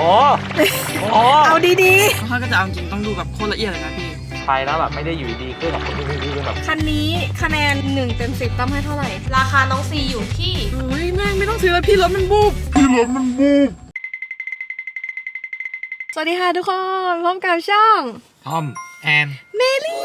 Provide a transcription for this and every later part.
อ้โหเอาดีถ้าก็จะเอาจริงต้องดูแบบโคตรละเอียดเลยนะพี่ ไปแล้วแบบไม่ได้อยู่ดีๆขึ้นแบบแบบๆ คันนี้คะแนน1เต็ม10ตั้มให้เท่าไหร่ ราคาน้องซีอยู่ที่ อุ้ยแม่งไม่ต้องซื้อแล้วพี่รถมันบูบสวัสดีค่ะทุกคน พบกับช่องทอมแอนเมลี่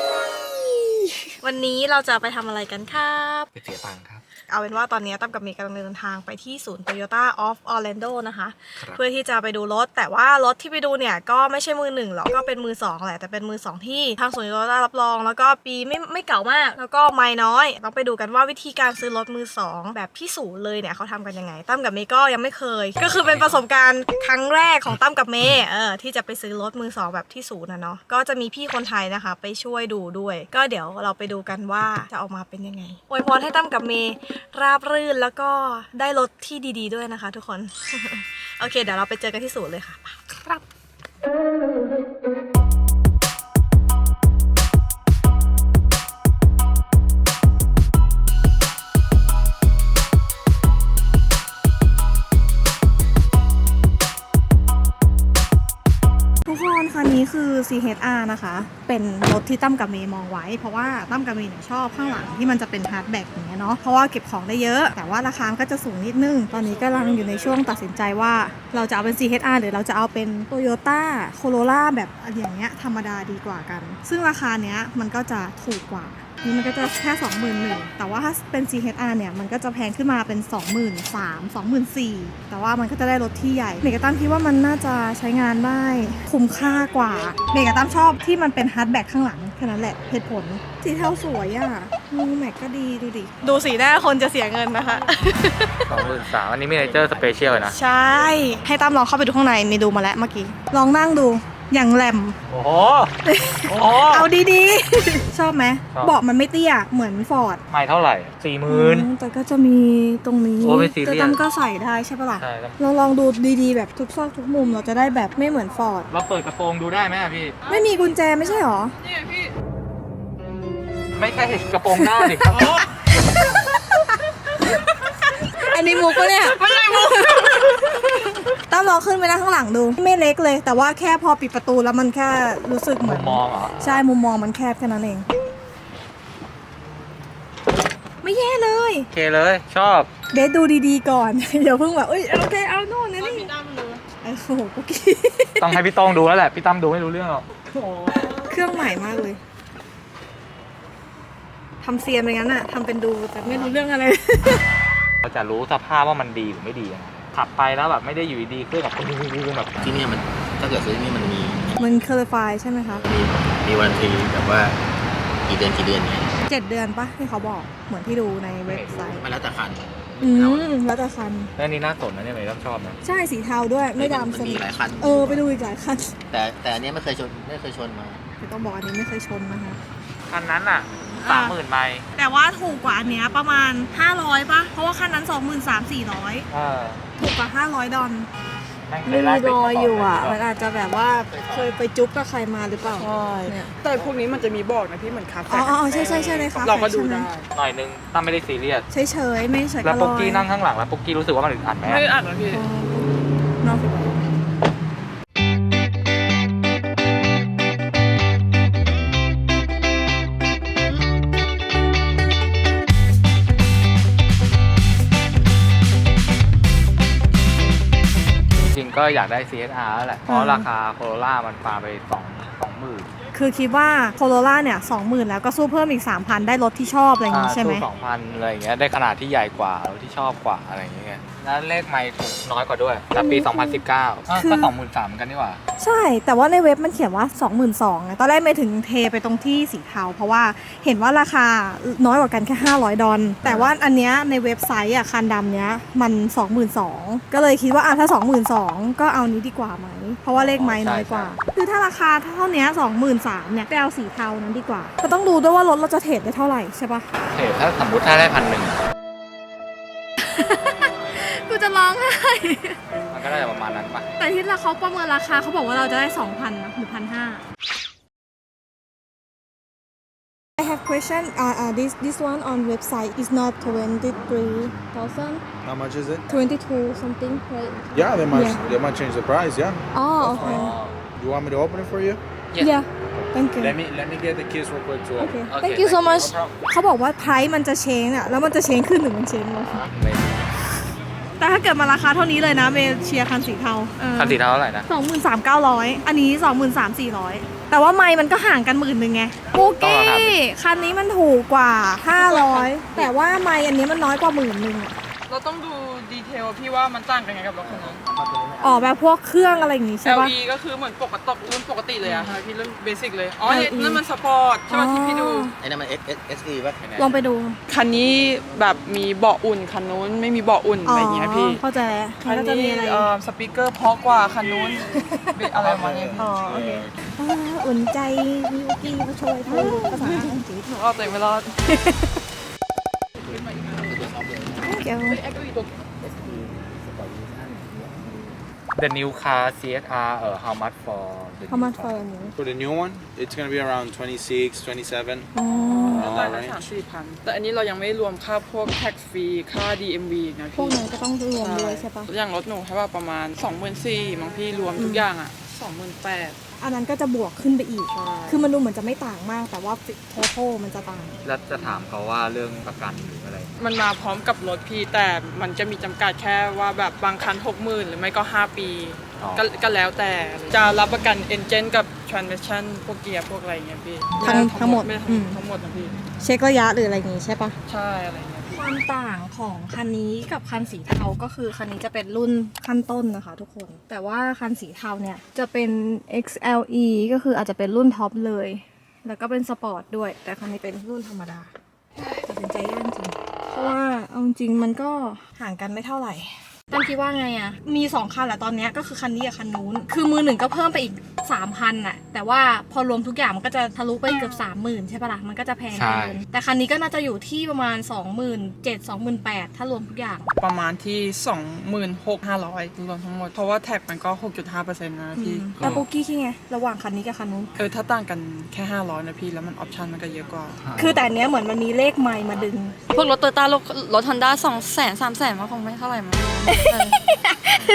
วันนี้เราจะไปทำอะไรกันครับ ไปเสียตังค์ครับ เอาเป็นว่าตอนนี้ตั้มกับเมย์กำลังเดินทางไปที่ศูนย์ Toyota of Orlando นะคะครับเพื่อที่จะไปดูรถ แต่ว่ารถที่ไปดูเนี่ยก็ไม่ใช่มือหนึ่งหรอกก็เป็นมือสองแหละแต่เป็นมือสองที่ทางศูนย์ Toyota รับรอง แล้วก็ปีไม่ไม่เก่ามาก แล้วก็ไม่น้อยต้องไปดูกันว่าวิธีการซื้อรถมือสองแบบที่ศูนย์เลยเนี่ยเขาทำกันยังไงตั้มกับเมย์ก็ยังไม่เคย ก็คือเป็นประสบการณ์ครั้งแรกของตั้มกับเมย์เออที่จะไปซื้อรถมือสองแบบที่ศูนย์นะเนาะก็จะมีพี่คนไทยนะคะ ไปช่วยดูด้วย ก็เดี๋ยวเราไปดูกันว่าจะออกมาเป็นยังไงอวยพรให้ตั้มกับเมย์ราบรื่นแล้วก็ได้รถที่ดี ๆ ด้วยนะคะทุกคน โอเค เดี๋ยวเราไปเจอกันที่ศูนย์เลยค่ะ ครับ นี้คือ CHR นะคะ เป็นรถที่ตั้มกับเมย์มองไว้ เพราะว่าตั้มกับเมย์เนี่ยชอบข้างหลังที่มันจะเป็นฮาร์ดแบ็กอย่างเงี้ยเนาะ เพราะว่าเก็บของได้เยอะ แต่ว่าราคาก็จะสูงนิดนึง ตอนนี้กำลังอยู่ในช่วงตัดสินใจว่าเราจะเอาเป็น CHR หรือเราจะเอาเป็น Toyota Corolla แบบอย่างเงี้ยธรรมดาดีกว่ากัน ซึ่งราคาเนี้ยมันก็จะถูกกว่า นี่มันก็จะแค่21,000แต่ว่าถ้าเป็น CHR เนี่ย มันก็จะแพงขึ้นมาเป็น 23,000 24,000แต่ว่ามันก็จะได้รถที่ใหญ่ เมกาตัมคิดว่ามันน่าจะใช้งานได้คุ้มค่ากว่า เมกาตัมชอบที่มันเป็นฮาร์ดแบ็กข้างหลังแค่นั้นแหละเหตุผล สีเทาสวยอะมูแม็กก็ดีดูดิ ดูสีหน้าคนจะเสียเงินนะคะ สองหมื่นสามอันนี้มีเนเจอร์สเปเชียลนะ ใช่ ให้ตั้มลองเข้าไปดูข้างในนี่ดูมาแล้วเมื่อกี้ ลองนั่งดู อย่างแหลม โอ้โหโอ้โห เอาดีๆ ชอบไหมชอบ เบาะมันไม่เตี้ยเหมือนฟอร์ดไม่เท่าไหร่สี่หมื่นอืมแต่ก็จะมีตรงนี้โอ้ไม่ซีเรียส แต่ตั้มก็ใส่ได้ใช่ปะล่ะ ใช่ครับเราลองดูดีๆ แบบทุกซอกทุกมุมเราจะได้แบบไม่เหมือนฟอร์ด เราเปิดกระโปรงดูได้ไหมอะพี่ ไม่มีกุญแจไม่ใช่หรอนี่ไงพี่ไม่ใช่กระโปรงหน้าดิครับ อันนี้มุกปะเนี่ย ไม่ใช่มุก ตั้มลองขึ้นไปนั่งข้างหลังดู ไม่เล็กเลย แต่ว่าแค่พอปิดประตูแล้วมันแค่รู้สึกเหมืมุอนมมองเหรอใช่มุมมองมันแคบแค่นั้นเอง ไม่แย่เลย โอเคเลย ชอบ เบสดูดีๆก่อน เดี๋ยวเพิ่งแบบเอ้ยโอเคเอาโน่นนะไม่นี่มีตั้มเลยโอ้โหกุ๊กกี้ต้องให้พี่โต้องดูแล้วแหละ พี่ตั้มดูไม่รู้เรื่องหรอกเครื่องใหม่มากเลยทำเซียนไปงั้นอะทำเป็นดูแต่ไม่รู้เรื่องอะไร เราจะรู้สภาพว่ามันดีหรือไม่ดียังไง ขับไปแล้วแบบไม่ได้อยู่ดีๆขึ้นแบบแบบที่เนี่ยมันถ้าเกิดซื้อที่นี่มันมีมันเคอร์ไฟใช่ไหมคะมีมีวันทีแบบว่ากี่เดือนกี่เดือนไงเจ็ดเดือนปะที่เขาบอกเหมือนที่ดูในเว็บไซต์มันแล้วแต่คันอืมแล้วแต่คันเรื่องนี้น่าสนนะเนี่ยเมย์ต้องชอบนะใช่สีเทาด้วยไม่ดำมันสมีนิทหลายคันเออไปดูอีกหลายคันแต่แต่อันเนี้ยไม่เคยชนไม่เคยชนมาแต่ต้องบอกอันนี้ไม่เคยชนนะคะคันนั้นอะอ่าสามหมื่นไมล์แต่ว่าถูกกว่าอันเนี้ยประมาณ 500ปะเพราะว่าคันนั้น 23,000 400เออถูกกว่า 500 ดอลแม่งเคมียไล่รติดอยอยู่อะกรมันอาจจะแบบว่าเคยไปจุ๊บกับใครมาหรือเปล่า ใช่เนี่ย แต่พวกนี้มันจะมีบอกนะพี่เหมือนคาอ๋เฟ่ออ๋อใช่ใช่ใช่เลยค่ะเราก็ดูใช่ไหมได้หน่อยนึงตั้มไม่ได้ซีเรียส เฉยเฉยๆไม่เฉยแล้วก็ปุ๊กลอยกี้นั่งข้างหลังแล้วปุ๊กกี้รู้สึกว่ามันอึดอัดไหมไม่ได้อ่านนะพี่อ๋อ อยากได้ CSR แล้วแหละ เพราะราคาโคโรล่ามันปาไปสองสองหมื่นคือคิดว่าโคโรล่าเนี่ยสองหมื่นแล้วก็สู้เพิ่มอีก3,000ได้รถที่ชอบอะไรอย่างงี้ใช่ไหมสองพันอะไรอย่างเงี้ยได้ขนาดที่ใหญ่กว่าแล้วที่ชอบกว่าอะไรอย่างเงี้ย แล้วเลขไม่ถูกน้อยกว่าด้วยแต่ปี 2019อะคือก็สองหมื่นสามกันนี่หว่า ใช่ แต่ว่าในเว็บมันเขียนว่า 22,000ไงตอนแรกไม่ถึงเทไปตรงที่สีเทาเพราะว่าเห็นว่าราคาน้อยกว่ากันแค่ 500 ดอลแต่ว่าอันเนี้ยในเว็บไซต์อะคันดำเนี้ยมัน 22,000ก็เลยคิดว่าอะถ้า 22,000ก็เอานี้ดีกว่าไหม เพราะว่าเลขไม้น้อยกว่า คือถ้าราคาเท่าเนี้ย23,000เนี่ยไปเอาสีเทานั้นดีกว่า ก็ต้องดูด้วยว่ารถเราจะเทรดได้เท่าไหร่ใช่ปะเฮ้ยถ้าสมมติถ้าได้พันหนึ่งกูจะ ร้องไห้ มันก็ได้ประมาณนั้นป่ะแต่ที่เราเขาประเมินราคาเขาบอกว่าเราจะได้ 2,000นะหรือ1,500 I have question uh, uh, this this one on website is not 23,000 How much is it? 22 something right Yeah, they might Yeah. they might change the price. Yeah. oh okay You want me to open it for you? yeah thank you Let me let me get the keys real quick too. okay Okay, thank you so thank you. much No problem. เขาบอกว่าไพรส์มันจะเชงอะแล้วมันจะเชงขึ้นหรือมันเชงลงไม่ แต่ถ้าเกิดมาราคาเท่านี้เลยนะเมย์เชียร์คันสีเทาเออคันสีเทาเท่าไหร่นะสองหมื่นสามเก้าร้อยอันนี้สองหมื่นสามสี่ร้อยแต่ว่าไม่มันก็ห่างกันหมื่นหนึ่งไงโอเก้คันนี้มันถูกกว่าห้าร้อยแต่ว่าไม่อันนี้มันน้อยกว่าหมื่นหนึ่งอะเราต้องดูดีเทลพี่ว่ามันต่างกันไงกับรถคันนี้ ออกแบบพวกเครื่องอะไรอย่างงี้ใช่ปะ LE ก็คือเหมือนปกติรุ่นปกติเลยอะทำไมพี่รุ่นเบสิกเลย อ๋อ LE นั่นมันสปอร์ตใช่ไหมที่พี่ดูไอ้นั่นมัน S S S E ป่ะลองไปดูคันนี้แบบมีเบาะอุ่นคันนู้นไม่มีเบาะอุ่นอะไรอย่างเงี้ยพี่ เข้าใจแล้วคัมันนก็จะมีนี้อะไรเอ่อสปีกเกอร์เพราะกว่าคันนู้นเป็นอะไรประมาณเนี้ยอ๋อโอเคอ่าอุ่นใจมิวกี้มาช่วยทำภาษาอังกฤษหนูเอาตัวเองไม่รอดเดี๋ยว The new car CSR เอ่อ how much for the เขา new มา car? เฟิร์นนี้ For the new one, it's gonna be around 26, 27. อ๋อแต่ All ละ right. สามสี่พันแต่อันนี้เรายังไม่รวมค่าพวกแท็กฟรีค่า DMV นะพวกพี่นั้นก็ต้องรวมด้วยใช่ปะอย่างรถหนูใช่ป่ะประมาณ 2 4 0 0 0มั้งพี่รวมทุกอย่างอะ 28,000 อันนั้นก็จะบวกขึ้นไปอีกใช่คือมันดูเหมือนจะไม่ต่างมาก แต่ว่าท o t a l มันจะต่าง แล้วจะถามเขาว่าเรื่องประกันหรืออะไร มันมาพร้อมกับรถพี่แต่มันจะมีจำกัดแค่ว่าแบบบางคัน60,000หรือไม่ก็ 5 ปีอ๋อ ก็ก็แล้วแต่จะรับประกัน engine กับ transmission พวกเกียร์พวกอะไรเงี้ยพี่ทั้งทั้งหมดไม่อืม ทั้งหมดนะพี่ เช็คระยะหรืออะไรอย่างงี้ใช่ปะ ใช่อะไรเงี้ยพี่ ความต่างของคันนี้กับคันสีเทาก็คือคันนี้จะเป็นรุ่นขั้นต้นนะคะทุกคน แต่ว่าคันสีเทาเนี่ยจะเป็น XLE ก็คืออาจจะเป็นรุ่นท็อปเลย แล้วก็เป็นสปอร์ตด้วย แต่คันนี้เป็นรุ่นธรรมดาตัดสินใจยากจริง เพราะว่าเอาจริงมันก็ห่างกันไม่เท่าไหร่ ตั้มคิดว่าไงอะมีสองคันแหละตอนเนี้ยก็คือคันนี้กับคันนู้น คือมือหนึ่งก็เพิ่มไปอีกสามพันอะแต่ว่าพอรวมทุกอย่างมันก็จะทะลุไปเกือบสามหมื่นใช่ปะล่ะ มันก็จะแพงใช่เกิน แต่คันนี้ก็น่าจะอยู่ที่ประมาณสองหมื่นเจ็ดสองหมื่นแปดถ้ารวมทุกอย่าง ประมาณที่ 26,500รวมทั้งหมด เพราะว่าแท็กมันก็ 6.5%นะพี่แล้วปุ๊กกี้คิดไง ระหว่างคันนี้กับคันนู้น เออ ถ้าต่างกันแค่ 500 นะพี่ แล้วมันออปชันมันก็เยอะกว่า คือแต่อันเนี้ยเหมือนมันมีเลขไมล์มาดึง พวกรถโตโยต้ารถรถฮอนด้าสองแสนสามแสนมันคงไม่เท่าไหร่มั้ง เออ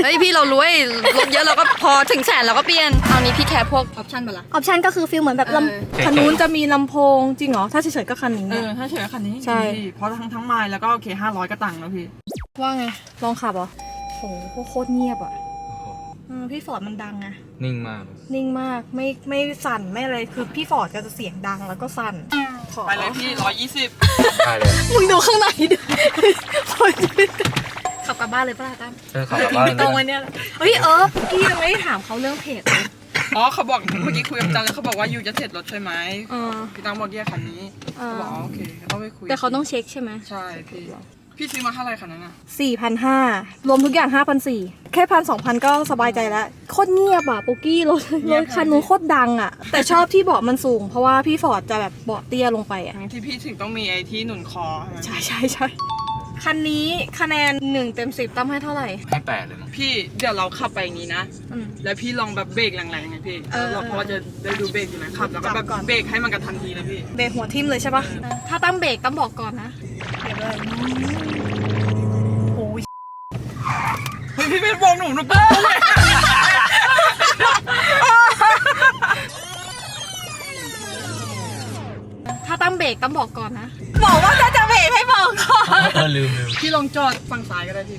เฮ้ยพี่เรารวยรถเยอะเราก็พอถึงแสนเราก็เปลี่ยนเอานี้พี่แคร์พวกออปชั่นมาละ ออปชันก็คือฟิลเหมือนแบบลเออำคันนู้นจะมีลำโพงจริงเหรอ ถ้าเฉยๆก็คันนี้เอเนี่ยอถ้าเฉยคันนี้ใช่พี่เพราะทั้งทั้งไมล์แล้วก็โอเค500ก็ต่างแล้วพี่ ว่าไง ลองขับเหรอโหโคตรเงียบอะเออพี่ฟอร์ดมันดังไงนิ่งมาก นิ่งมากไม่ไม่สั่นไม่อะไรคือพี่ฟอร์ดก็จะเสียงดังแล้วก็สั่นขอไปเลยพี่120ได้เลยมึงดูข้างในดิฟอร์ด ขับกลับบ้านเลยป่ะล่ะตั้มเออขอแบบว่าตรงวันเนี้ยเฮ้ยเออพี่ยังไม่ได้ถามเขาเรื่องเพจเลยอ๋อเขาบอกเมื่อกี้คุยกับจันแล้วเขาบอกว่าอยู่จะเสร็จรถใช่ไหมเออพี่ตั้งบอกแยกคันนี้เออเขาบอกอ๋อโอเคต้องไปคุยแต่เขาต้องเช็คใช่ไหมใช่พี่พี่ซื้อมาเท่าไหร่คันนั้นอะสี่พันห้ารวมทุกอย่างห้าพันสี่แค่พันสองพันก็สบายใจแล้ว โคตรเงียบอะปุกกี้รถรถคันนู้นโคตรดังอะ แต่ชอบที่เบาะมันสูง เพราะว่าพี่ฟอร์ดจะแบบเบาะเตี้ยลงไปอะ ที่พี่ถึงต้องมีไอ้ที่หนุนคอใช่ไหมใช่ใช่ใช่ คันนี้คะแนนหนึ่งเต็มสิบตั้มให้เท่าไหร่ ให้แปดเลยมั้งพี่เดี๋ยวเราขับไปอย่างนี้นะ อืม แล้วพี่ลองแบบเบรกแรงๆไงพี่เออเราเพราะว่าจะได้ดูเบรกอยู่นะขับแล้วก็แบบจับก่อน เบรกให้มันกระทันทีเลยพี่เบรกหัวทิ่มเลยใช่ปะถ้าตั้มเบรกตั้มบอกก่อนนะเดี๋ยวเลยโอ้ยเฮ้ยพี่เป็นวงหนูหนูปุ๊บเลยถ้าตั้มเบรกตั้มบอกก่อนนะบอกว่าถ้าจะเบรกให้บอกก่ อนเออลืมลืมพี่ลองจอดฝั่งซ้ายก็ได้พี่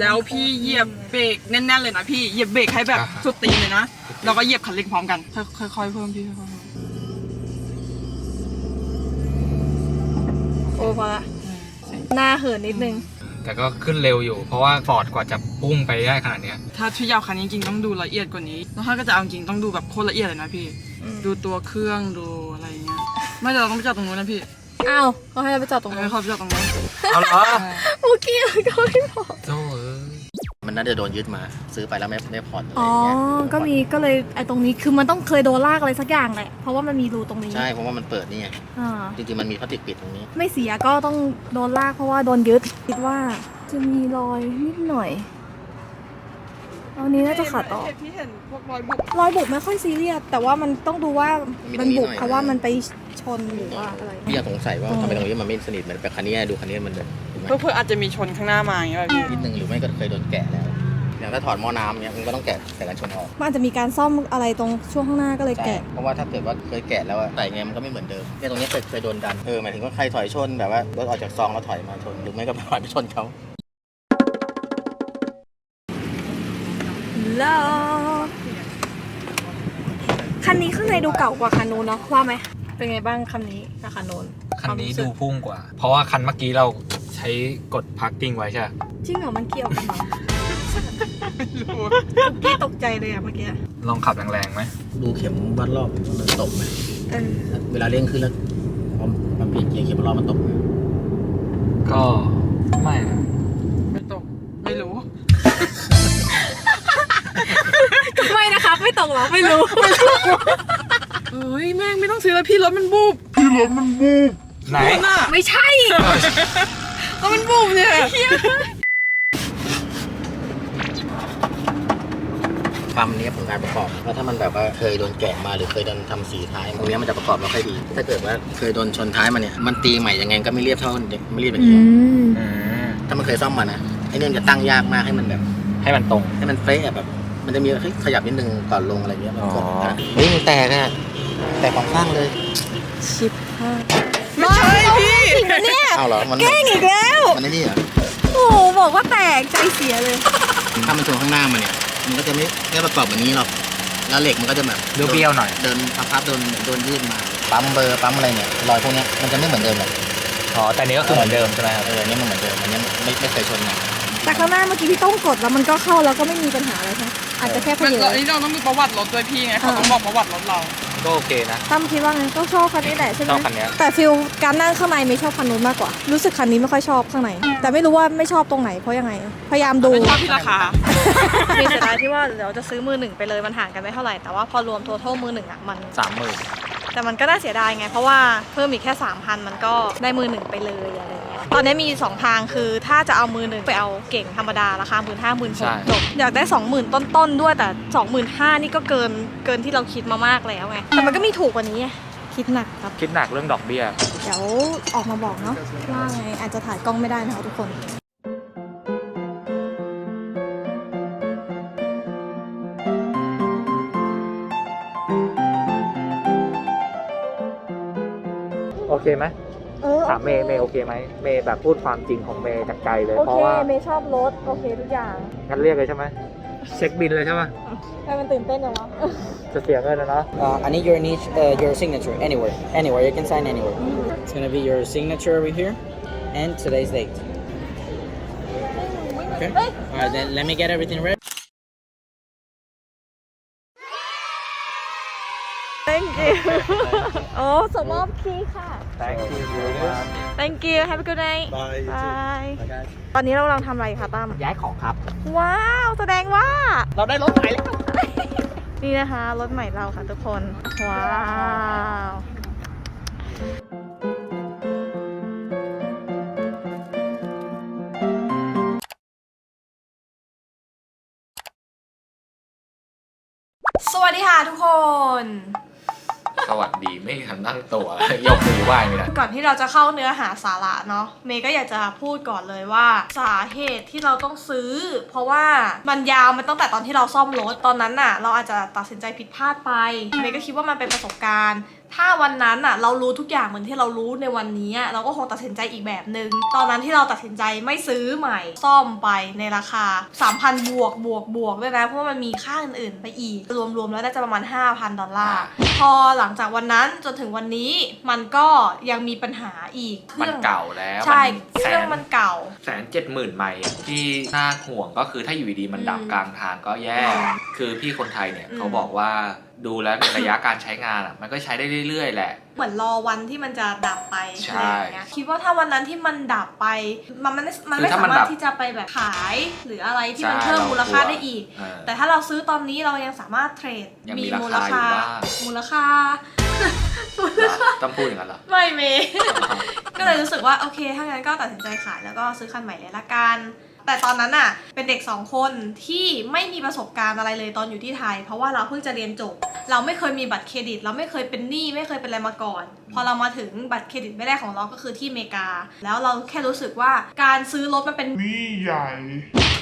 แล้วพี่เหยียบเบรกแน่นๆเลยนะพี่ เหยียบเบรกให้แบบสุดตีนเลยนะ แล้วก็เหยียบคันเร่งพร้อมกันค่อยๆเพิ่มพี่ค่อยๆเพิ่มโอ้พอละหน้าเหินนิดนึง แต่ก็ขึ้นเร็วอยู่ เพราะว่าฟอร์ดกว่าจะพุ่งไปได้ขนาดเนี้ย ถ้าพี่ยาวคันนี้จริงๆต้องดูละเอียดกว่านี้ แล้วถ้าก็จะเอาจริงต้องดูแบบโคตรละเอียดเลยนะพี่ ดูตัวเครื่องดูอะไรอย่างเงี้ย ไม่แต่เราต้องไปจอดตรงนู้นนะพี่ อ้าวเขาให้เราไปจอดตรงเอนั้อนเขาไปจอดตรงนู้นเอาเหรอเมื่อกี้ก็ไม่บอก โจ้เออมันน่าจะโดนยึดมา ซื้อไปแล้วไม่ไม่ผ่อนอะไรอ๋อ อย่างเงี้ยก็มีก็เลยไอ้ตรงนี้คือมันต้องเคยโดนลากอะไรสักอย่างแหละ เพราะว่ามันมีรูตรงนี้ใช่เพราะว่ามันเปิดนี่ไงอ่า จริงๆมันมีพลาสติกปิดตรงนี้ ไม่เสียก็ต้องโดนลากเพราะว่าโดนยึด คิดว่าจะมีรอยนิดหน่อยรอันนี้น่าจะขาดต่อเห็นพี่เห็นพวกรอยบุกรอยบุบไม่ค่อยซีเรียสแต่ว่ามันต้องดูว่ามีมันบุบตรงนี้หน่อย เพราะว่ามันไป ชนหรือว่าอะไรพี่ยังสงสัยว่าอืมทำไมตรงนี้มันไม่สนิทเหมือนแบบคันนี้ดูคันนี้มันเดินเห็นไหมเพื่อๆอาจจะมีชนข้างหน้ามาอย่างเงี้ยพี่นิดนึงหรือไม่ก็เคยโดนแกะแล้ว อย่างถ้าถอดหม้อน้ำเนี่ยมันก็ต้องแกะแต่กันชนออกมันอาจจะมีการซ่อมอะไรตรงช่วงข้างหน้าก็เลยใช่แกะ เพราะว่าถ้าเกิดว่าเคยแกะแล้วอะใส่ไงมันก็ไม่เหมือนเดิมเนี่ยตรงนี้เคยเคยโดนดันเออหมายถึงว่าใครถอยชนแบบว่ารถออกจากซองแล้วถอยมาชนหรือไม่ก็ถอยไปชนเขาลอคันนี้ข้างในดูเก่ากว่าคันนู้นเนาะว่าไหม เป็นไงบ้างคันนี้กับคันนู้นคันนี้วามรู้สึดูกพุ่งกว่า เพราะว่าคันเมื่อกี้เราใช้กดพาร์กิ้งไว้ใช่ไหมจริงเหรอมันเกี่ยวกันเหรอตุกกี้ตกใจเลยอะเมื่อกี้ลองขับแรงๆไหมดูเข็มวัดรอบว่ามันตกไหมเออเวลาเร่งขึ้นแล้วพอมันเปลี่ยนเกียร์เข็มวัดรอบมันตกไหมก็ไม่นะไม่ตกไม่รู้ไม่นะครับ ไม่ตกหรอ ไม่รู้ เฮ้ยแม่งไม่ต้องซื้อแล้วพี่รถมันบูบไหนน่ะไม่ใช่ก็มันบูบเนี่ยความเนี้ยบของการประกอบแล้วถ้ามันแบบว่าเคยโดนแกะมาหรือเคยโดนทำสีท้ายตรงเนี้ยมันจะประกอบไม่ค่อยดี ถ้าเกิดว่าเคยโดนชนท้ายมาเนี่ยมันตีใหม่ยังไงก็ไม่เรียบเท่าไม่เรียบอย่างนี้หรอกอืมถ้ามันเคยซ่อมมานะไอ้เนี่ยมันจะตั้งยากมากให้มันแบบ ให้มันตรงให้มันเป๊ะอะแบบมันจะมีเฮ้ยขยับนิดนึงก่อนลงอะไรเงี้ยมันก็อ๋อเฮ้ยมันแตกอะ แตกของข้างเลย ชิปห้าไม่ใช่พี่จริงปะเนี่ยเอาเหรอมันแกล้งอีกแล้ว มันไอ้นี่เหรอโอ้โหบอกว่าแตกใจเสียเลย ถ้ามันชนข้างหน้ามันเนี่ย มันก็จะไม่ไม่ประกอบแบบนี้หรอก แล้วเหล็กมันก็จะแบบเบี้ยวๆหน่อย เดินพับๆโดนโดนยืดมา ปั๊มเบอร์ปั๊มอะไรเนี่ยรอยพวกเนี้ยมันจะไม่เหมือนเดิมหรอกอ๋อแต่อันนี้ก็คือเหมือนเดิมใช่ไหมครับเออเนี่ยมันเหมือนเดิมอันเนี้ยไม่ไม่เคยชนไงแต่ข้างหน้าเมื่อกี้พี่ต้องกดแล้วมันก็เข้าแล้วก็ไม่มีปัญหาอะไรใช่ไหมอาจจะแค่เพมันเยอันนี้เราต้องมีประวัติรถด้วยพี่ไงเขาต้องบอกประวัติรถเรา ก็โอเคนะตั้มคิดว่าไงก็ชอบคันนี้แหละใช่ไหมชอบคันเนี้ยแต่ฟิลการนั่งข้างในไม่ชอบคันนู้นมากกว่า รู้สึกคันนี้ไม่ค่อยชอบข้างใน แต่ไม่รู้ว่าไม่ชอบตรงไหนเพราะยังไง พยายามดูไม่ชอบที่ราคามีเสียดายที่ว่าเดี๋ยวจะซื้อมือหนึ่งไปเลยมันห่างกันไม่เท่าไหร่แต่ว่าพอรวมทัวทัลมือหนึ่งอะมันสามหมื่น แต่มันก็น่าเสียดายไง เพราะว่าเพิ่มอีกแค่ 3,000 มันก็ได้มือหนึ่งไปเลยอะไรเงี้ยตอนนี้มี 2 ทางคือถ้าจะเอามือหนึ่งไปเอาเก่งธรรมดาราคา1 5 0 0 0 0 6 0 0 0จบอยากได้ 20,000 ต้นๆด้วยแต่ 25,000นี่ก็เกินเกินที่เราคิดมามากแล้วไงแต่มันก็มีถูกกว่านี้ไงคิดหนักครับคิดหนักเรื่องดอกเบี้ยเดี๋ยวออกมาบอกเนาะว่าไงอาจจะถ่ายกล้องไม่ได้นะคะทุกคน เคไหมเออถามเมย์เมย์โอเคไหมเมย์แบบพูดความจริงของเมย์จากใจเลย โอเพเคราะว่าเมย์ชอบรถโอเคทุกอย่างงั้นเรียกเลยใช่ไหมเช็คบินเลยใช่ไหมให้มันตื่นเต้นจังวะ จะเสียเงินนะเนาะ Uh, I need your niche, uh, your signature anywhere, anywhere. You can sign anywhere. It's gonna be your signature over here, and today's date. Okay. All right, then let me get everything ready. Thank you โอ้ส่งมอบคีย์ค่ะ thank you very much Thank you Have a good night Bye. Bye ตอนนี้เรากำลังทำอะไรคะตั้ม ย้ายของครับ ว้าว แสดงว่า เราได้รถใหม่แล้ว นี่นะคะ รถใหม่เราค่ะทุกคน ว้าวสวัสดีค่ะทุกคน สวัสดีไม่ทันตั้งตัว ยกมือไหว้ไม่ได้ก่อนที่เราจะเข้าเนื้อหาสาระเนาะเมย์ก็อยากจะพูดก่อนเลยว่า สาเหตุที่เราต้องซื้อ เพราะว่ามันยาวมันตั้งแต่ตอนที่เราซ่อมรถตอนนั้นน่ะ เราอาจจะตัดสินใจผิดพลาดไปเมย์ก็คิดว่ามันเป็นประสบการณ์ ถ้าวันนั้นน่ะเรารู้ทุกอย่างเหมือนที่เรารู้ในวันนี้อะเราก็คงตัดสินใจอีกแบบหนึง่งตอนนั้นที่เราตัดสินใจไม่ซื้อใหม่ซ่อมไปในราคา 3,000 บวกบวกบวกด้วยนะเพราะว่ามันมีค่าอื่นๆ ไปอีก รวมๆแล้วน่าจะประมาณ 5,000 ดอลลาร์พอหลังจากวันนั้นจนถึงวันนี้มันก็ยังมีปัญหาอีกมันเก่าแล้วใช่มันเครื่องมันเก่า แสนเจ็ดหมื่นไมล์อะที่น่าห่วงก็คือถ้าอยู่ดีๆมันดับอืมกลางทางก็แย่อืมคือพี่คนไทยเนี่ยอืม เขาบอกว่า ดูแล้วในระยะการใช้งานอะ มันก็ใช้ได้เรื่อยๆแหละ เหมือนรอวันที่มันจะดับไปใช่อะไรอย่างเงี้ยคิดว่าถ้าวันนั้นที่มันดับไป มันมันมันคือไม่ถ้าสามันมารดัถบที่จะไปแบบขาย หรืออะไรที่มันใช่เพิ่มเรามูลค่ากลัว ได้อีก เออ แต่ถ้าเราซื้อตอนนี้เรายังสามารถเทรดยังมีราคาอยู่บ้าง มูลค่า ต้องพูดอย่างนั้นเหรอ ไม่เม ก็เลยรู้สึกว่าโอเค ถ้างั้นก็ตัดสินใจขายแล้วก็ซื้อคันใหม่เลยละกัน แต่ตอนนั้นอะเป็นเด็กสองคนที่ไม่มีประสบการณ์อะไรเลยตอนอยู่ที่ไทย เพราะว่าเราเพิ่งจะเรียนจบ เราไม่เคยมีบัตรเครดิต เราไม่เคยเป็นหนี้ไม่เคยเป็นอะไรมาก่อน พอเรามาถึงบัตรเครดิตไม่ได้ของเราก็คือที่อเมริกา แล้วเราแค่รู้สึกว่าการซื้อรถมันเป็นหนี้ใหญ่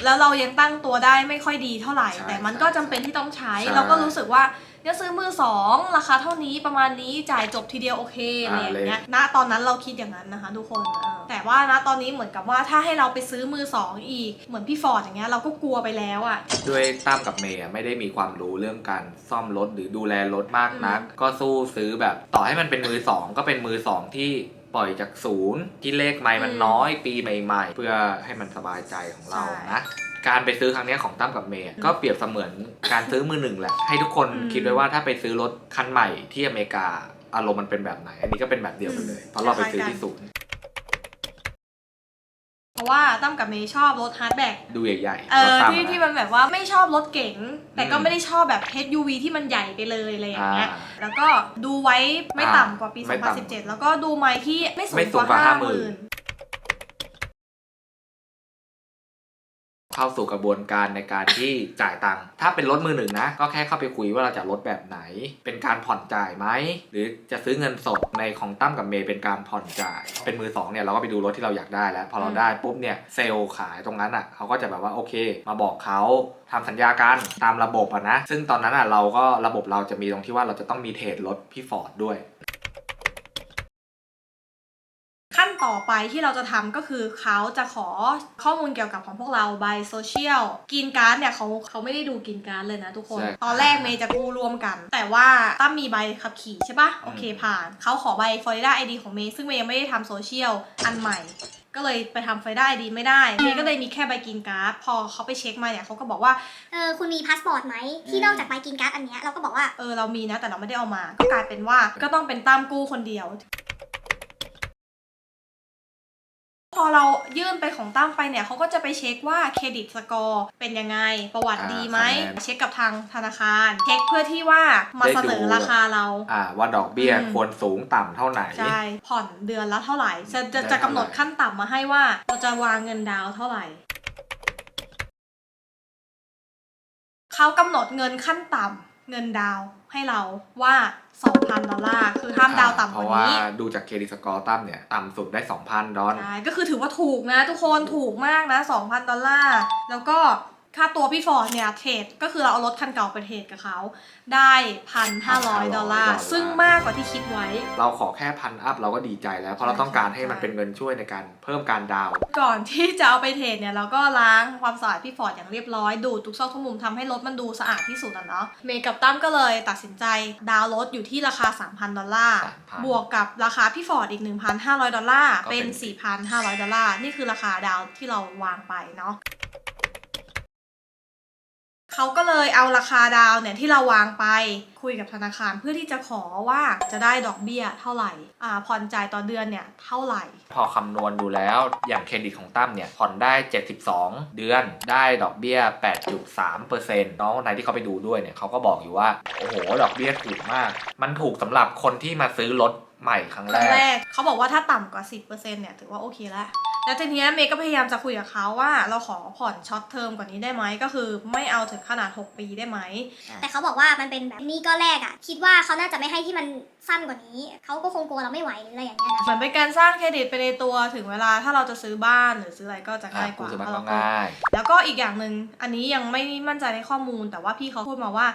แล้วเรายังตั้งตัวได้ไม่ค่อยดีเท่าไหร่ ใช่แต่มันก็จำเป็นที่ต้องใช้ ใช่ เราก็รู้สึกว่า เนี่ยซื้อมือสองราคาเท่านี้ประมาณนี้จ่ายจบทีเดียวโอเคอะไรอย่างเงี้ยณตอนนั้นเราคิดอย่างนั้นนะคะทุกคนเออแต่ว่าณตอนนี้เหมือนกับว่าถ้าให้เราไปซื้อมือสองอีกเหมือนพี่ฟอร์ดอย่างเงี้ยเราก็กลัวไปแล้วอะ่ะด้วยตั้มกับเมย์อะไม่ได้มีความรู้เรื่องการซ่อมรถหรือดูแลรถมากนัก ก็สู้ซื้อแบบต่อให้มันเป็นมือสองก็เป็นมือสองที่ ปล่อยจากศูนย์ที่เลขไม้มันอืมน้อยปีใหม่ ๆ เพื่อให้มันสบายใจของเราใช่นะการไปซื้อครั้งเนี้ยของตั้มกับเมย์อะก็เปรียบเสมือนการซื้อมือหนึ่งแหละ ให้ทุกคนอืมคิดไว้ว่าถ้าไปซื้อรถคันใหม่ที่อเมริกาอารมณ์มันเป็นแบบไหน อันนี้ก็เป็นแบบเดียวกันเลยเพราะเราไปซื้อที่ศูนย์ เพราะว่าตั้มกับเมย์ชอบรถฮาร์ดแบ็กดูใหญ่ๆเอรถอตั้มที่อะที่นะมันแบบว่าไม่ชอบรถเก๋งแต่ก็อืมไม่ได้ชอบแบบ SUV ที่มันใหญ่ไปเลยอะไรอย่างเงี้ยอ่าแล้วก็ดูไว้ไม่ต่ำกว่าปีไม่ต่ำ2017 แล้วก็ดูไม้ที่ไม่สูไม่งสูกงกว่าว่า 50,000 เข้าสู่กระบวนการในการที่จ่ายตังค์ถ้าเป็นรถมือหนึ่งนะ ก็แค่เข้าไปคุยว่าเราจะลดแบบไหน เป็นการผ่อนจ่ายไหมหรือจะซื้อเงินสดในของตั้มกับเมย์เป็นการผ่อนจ่าย เป็นมือสองเนี่ยเราก็ไปดูรถที่เราอยากได้แล้ว พอเราได้ปุ๊บเนี่ยเซลล์ขายตรงนั้นอะเขาก็จะแบบว่าโอเค มาบอกเขาทำสัญญากันตามระบบอะนะ ซึ่งตอนนั้นอะเราก็ระบบเราจะมีตรงที่ว่าเราจะต้องมีเทรดรถพี่ฟอร์ดด้วย ขั้น ต่อไปที่เราจะทำก็คือเขาจะขอข้อมูลเกี่ยวกับของพวกเราใบโซเชียลกินการ์ดเนี่ยเขาเขาไม่ได้ดูกินการ์ดเลยนะทุกคนใช่ตอนแรกเมย์จะกู้ร่วมกัน แต่ว่าตั้มมีใบขับขี่ใช่ปะโอเคผ่าน เขาขอใบ Florida ID ของเมย์ซึ่งเมย์ยังไม่ได้ทำโซเชียลอันใหม่ก็เลยไปทำ Florida ID ไม่ได้เมย์ก็เลยมีแค่ใบกินการ์ดพอเขาไปเช็คมาเนี่ยเขาก็บอกว่า เออคุณมีพาสปอร์ตไหมที่นอกจากใบกินการ์ดอันเนี้ยเราก็บอกว่า เออเรามีนะแต่เราไม่ได้เอามา ก็กลายเป็นว่าก็ต้องเป็นตั้มกู้คนเดียว พอเรายื่นไปของตั้มไปเนี่ยเขาก็จะไปเช็คว่าเครดิตสกอร์เป็นยังไง ประวัติอ่าดีไหมคะแนน เช็คกับทางธนาคาร เช็คเพื่อที่ว่ามาได้เสนอดูราคาเรา อ่าว่าดอกเบี้ยอืม ควรสูงต่ำเท่าไหนใช่ ผ่อนเดือนละเท่าไหร่ จะจะได้จะเท่าไหร่กำหนดขั้นต่ำมาให้ว่า เราจะวางเงินดาวน์เท่าไหร่ เขากำหนดเงินขั้นต่ำ เงินดาวน์ให้เราว่า 2,000 ดอลลาร์ คือห้ามดาวน์ต่ำเพกว่าราะว่านี้ดูจากเครดิตสกอร์ตั้มเนี่ย ต่ำสุดได้ 2,000 ดอลใช่ ก็คือถือว่าถูกนะทุกคนถูกมากนะ 2,000 ดอลลาร์ แล้วก็ ค่าตัวพี่ฟอร์ดเนี่ยเทรดก็คือเราเอารถคันเก่าไปเทรดกับเขาได้1,500ดอลลาร์ ซึ่งมากกว่าที่คิดไว้ เราขอแค่พันอัพเราก็ดีใจแล้ว เพราะเราต้องการให้มันเป็นเงินช่วยในการเพิ่มการดาวน์ก่อนที่จะเอาไปเทรดเนี่ยเราก็ล้างความสะอาดพี่ฟอร์ดอย่างเรียบร้อยดูดทุกซอกทุกมุมทำให้รถมันดูสะอาดที่สุดอะเนาะเมย์กับตั้มก็เลยตัดสินใจดาวน์รถอยู่ที่ราคา 3,000 ดอลลาร์3,000บวกกับราคาพี่ฟอร์ดอีก 1,500 ดอลลาร์ก็เป็เป็นน4,500 ดอลลาร์ นี่คือราคาดาวน์ที่เราวางไปเนาะ เขาก็เลยเอาราคาดาวน์เนี่ยที่เราวางไปคุยกับธนาคารเพื่อที่จะขอว่าจะได้ดอกเบี้ยเท่าไหร่อ่าผ่อนจ่ายต่อเดือนเนี่ยเท่าไหร่ พอคำนวณดูแล้วอย่างเครดิตของตั้มเนี่ยผ่อนได้ 72 เดือนได้ดอกเบี้ย 8.3%น้องคนไหนที่เขาไปดูด้วยเนี่ยเขาก็บอกอยู่ว่า โอ้โห ดอกเบี้ยถูกมาก มันถูกสำหรับคนที่มาซื้อรถ ใหม่ครั้งคแรรั้งแรก กเขาบอกว่าถ้าต่ำกว่า 10%เนี่ยถือว่าโอเคแล้ว แล้วทีเนี้ยเมย์ก็พยายามจะคุยกับเขาว่า เราขอผ่อนช็อตเทอมกว่านี้ได้ไหมก็คือไม่เอาถึงขนาด 6 ปีได้ไหม แต่เขาบอกว่ามันเป็นแบบนี้ก็แรกอะคิดว่าเขาน่าจะไม่ให้ที่มันสั้นกว่านี้ เขาก็คงกลัวเราไม่ไหวหรืออะไรอย่างเงี้ยนะ เหมือนเป็นการสร้างเครดิตไปในตัวถึงเวลาถ้าเราจะซื้อบ้านหรือซื้ออะไรก็จะอะง่ายกกูว่าสมัครเพก็ราะเราง่าย แล้วก็อีกอย่างหนึ่งอันนี้ยังไม่มั่นใจในข้อมูล แต่ว่าพี่เขาพูดมาว่า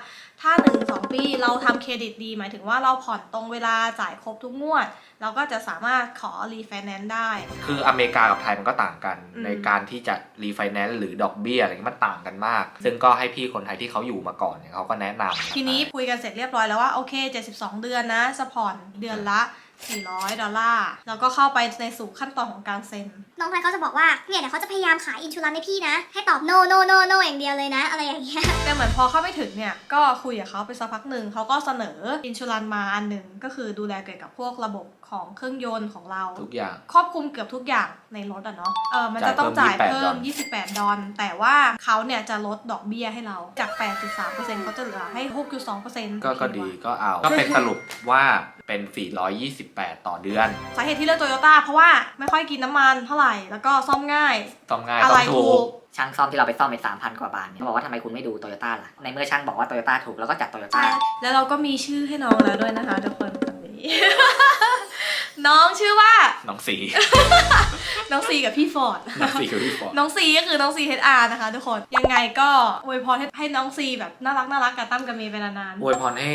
ถ้าหนึ่งสองปีเราทำเครดิตดี หมายถึงว่าเราผ่อนตรงเวลาจ่ายครบทุกงวด เราก็จะสามารถขอรีไฟแนนซ์ได้ คืออเมริกากับไทยมันก็ต่างกัน อืม ในการที่จะรีไฟแนนซ์หรือดอกเบี้ยอะไรเงี้ยมันต่างกันมาก ซึ่งก็ให้พี่คนไทยที่เขาอยู่มาก่อนเนี่ยเขาก็แนะนำทีนี้คุยกันเสร็จเรียบร้อยแล้วว่าโอเค 72 เดือนนะจะผ่อนเดือนละ 400 ดอลลาร์ แล้วก็เข้าไปในสู่ขั้นตอนของการเซ็น น้องพลอยเขาจะบอกว่า เนี่ยเดี๋ยวเขาจะพยายามขายอินชูรันให้พี่นะ ให้ตอบ no no no no อย่างเดียวเลยนะ อะไรอย่างเงี้ย แต่เหมือนพอเข้าไปถึงเนี่ย ก็คุยกับเขาไปสักพักหนึ่ง เขาก็เสนออินชูรันมาอันหนึ่ง ก็คือดูแลเกี่ยวกับพวกระบบของเครื่องยนต์ของเรา ทุกอย่าง ครอบคลุมเกือบทุกอย่าง ในรถอะเนาะเออมันจะต้องจ่ายเพิ่ม 28 ดอลแต่ว่าเขาเนี่ยจะลดดอกเบี้ยให้เราจาก 8.3%เขาจะเหลือให้ 6.2%ก็ก็ดีก็เอา ก็เป็นสรุปว่าเป็น 428 ต่อเดือน สาเหตุที่เลือกโตโยต้าเพราะว่าไม่ค่อยกินน้ำมันเท่าไหร่ แล้วก็ซ่อมง่ายซ่อมง่ายอะซ่อไรมถูถูกกช่างซ่อมที่เราไปซ่อมไปสามพันกว่าบาทเนี่ยเขาบอกว่าทำไมคุณไม่ดูโตโยต้าล่ะ ในเมื่อช่างบอกว่าโตโยต้าถูกแล้วก็จัดโตโยต้าแล้วเราก็มีชื่อให้น้องแล้วด้วยนะคะทุกคนตอ นนี้น้องชื่อว่า น้องสี น้องซีกับพี่ฟอร์ด น้องสีคือพี่ฟอร์ดน้องซีก็คือน้องซี HR นะคะทุกคน ยังไงก็อวยพรให้ให้น้องซีแบบน่ารักน่ารักกับตั้มกับเมย์ไปนานอวยพรให้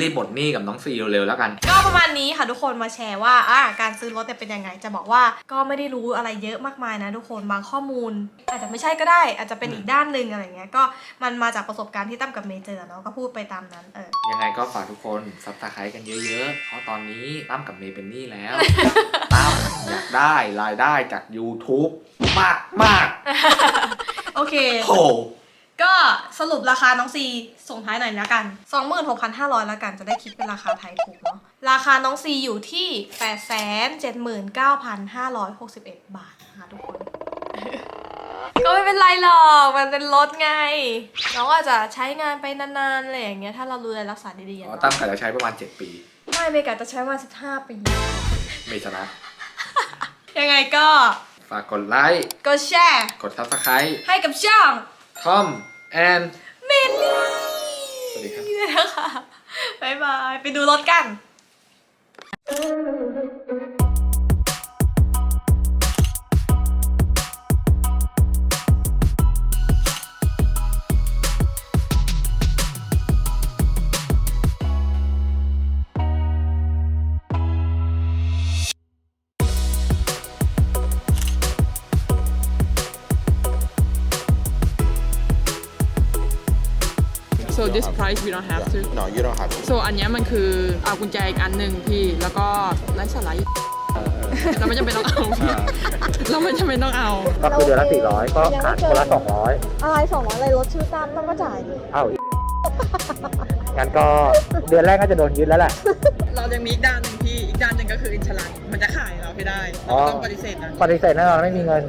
รีบหมดหนี้กับน้องสีเร็วๆแล้วกัน ๆก็ประมาณนี้ค่ะทุกคนมาแชร์ว่าอ่าการซื้อรถเนี่ยเป็นยังไง จะบอกว่าก็ไม่ได้รู้อะไรเยอะมากมายนะทุกคนบางข้อมูล อาจจะไม่ใช่ก็ได้ อาจจะเป็นอีกด้านหนึ่งอะไรเงี้ยก็มันมาจากประสบการณ์ที่ตั้มกับเมย์เจอเนาะก็พูดไปตามนั้นเออ ยังไงก็ฝากทุกคนซับสไครต์กันเยอะๆเพราะตอนนี้ตั้มกับเมย์เป็นหนี้แล้ว ตั้มอยากได้รายได้จาก YouTube มากมากโอเค ๆโหก็สรุปราคาน้องซีส่งท้ายหน่อยละกัน 26,500ละกันจะได้คิดเป็นราคาไทยถูกเนาะ ราคาน้องซีอยู่ที่ 879,561 บาทนะคะทุกคน ก็ไม่เป็นไรหรอก มันเป็นรถไง น้องอาจจะใช้งานไปนานๆอะไรอย่างเงี้ยถ้าเราดูแลรักษาดีๆอะอ๋อเนาะตั้มกะจะใช้ประมาณ 7 ปี ไม่เมกาจะใช้มา15ปี เมย์ชนะยังไงก็ ฝากกดไลค์กดแชร์ กดซับสไครต์ให้กับช่องทอมแอนเมลลี่สวัสดีครับนี่นะคะบ๊ายบาย ไปดูรถกัน this price we don't have to No, you don't have to. so อันเนี้ยมันคือเอากุญแจอีกอันหนึ่งพี่แล้วก็ไร้สาระอีกเราไม่จำเป็นต้องเอาพี่เราไม่จำเป็นต้องเอาก็คือเดือนละสี่ร้อยก็ขาดคนละสองร้อยอะไรสองร้อยอะไรรถชื่อตั้มต้องก็จ่ายเอ้าอีกงั้นก็เดือนแรกก็จะโดนยึดแล้วแหละ เรายังมีอีกด้านหนึ่งพี่อีกด้านหนึ่งก็คืออินชลันมันจะขายเราให้ได้เราก็ต้องปฏิเสธนะ ปฏิเสธแน่นอนไม่มีเงิน